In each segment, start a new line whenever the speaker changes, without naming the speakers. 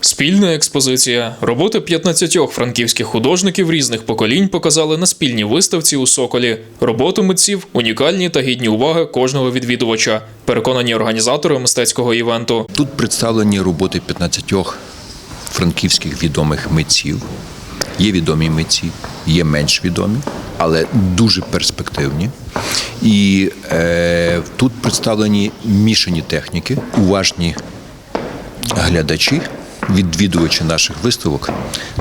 Спільна експозиція. Роботи 15 франківських художників різних поколінь показали на спільній виставці у Соколі. Роботи митців унікальні та гідні уваги кожного відвідувача. Переконані організатори мистецького івенту.
Тут представлені роботи 15 франківських відомих митців. Є відомі митці, є менш відомі, але дуже перспективні. І е, тут представлені мішані техніки, уважні глядачі, відвідувачі наших виставок,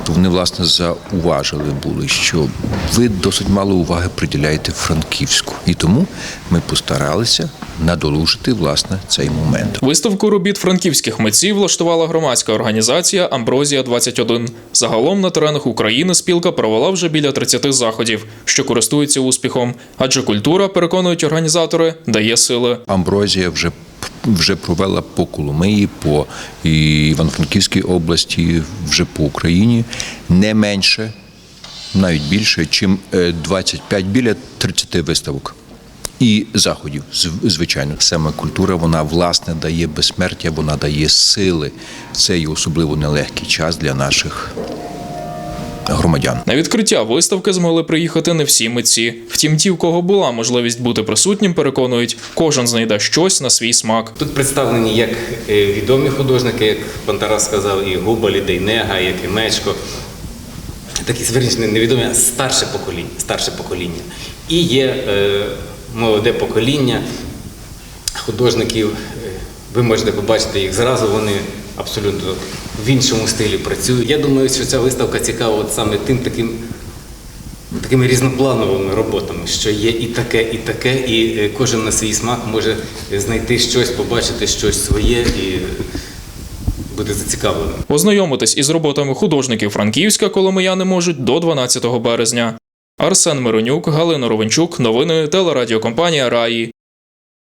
то вони власне зауважили були, що ви досить мало уваги приділяєте Франківську. І тому ми постаралися надолужити власне цей момент.
Виставку робіт франківських митців влаштувала громадська організація Амброзія 21 Загалом на теренах України спілка провела вже біля 30 заходів, що користуються успіхом. Адже культура, переконують організатори, дає сили.
Амброзія вже вже провела по Коломиї, по Івано-Франківській області, вже по Україні не менше, навіть більше, чим е, 25 біля 30 виставок. І заходів, звичайно, саме культура вона власне дає безсмертя, вона дає сили. Це є особливо нелегкий час для наших громадян.
На відкриття виставки змогли приїхати не всі митці. Втім, ті, в кого була можливість бути присутнім, переконують, кожен знайде щось на свій смак.
Тут представлені як е, відомі художники, як пан Тарас сказав, і Губаль, і Дейнега, як і Мечко. Такі верніше, не невідомі, а старше покоління, старше покоління. І є е, молоде покоління художників. Е, Ви можете побачити їх зразу, вони абсолютно в іншому стилі працюють. Я думаю, що ця виставка цікава от саме тим таким такими різноплановими роботами, що є і таке, і таке, і е, кожен на свій смак може знайти щось, побачити щось своє і бути зацікавленим.
Ознайомитись із роботами художників Франківська коломияни можуть до 12 березня. Арсен Миронюк, Галина Ровенчук, новини телерадіокомпанія Раї.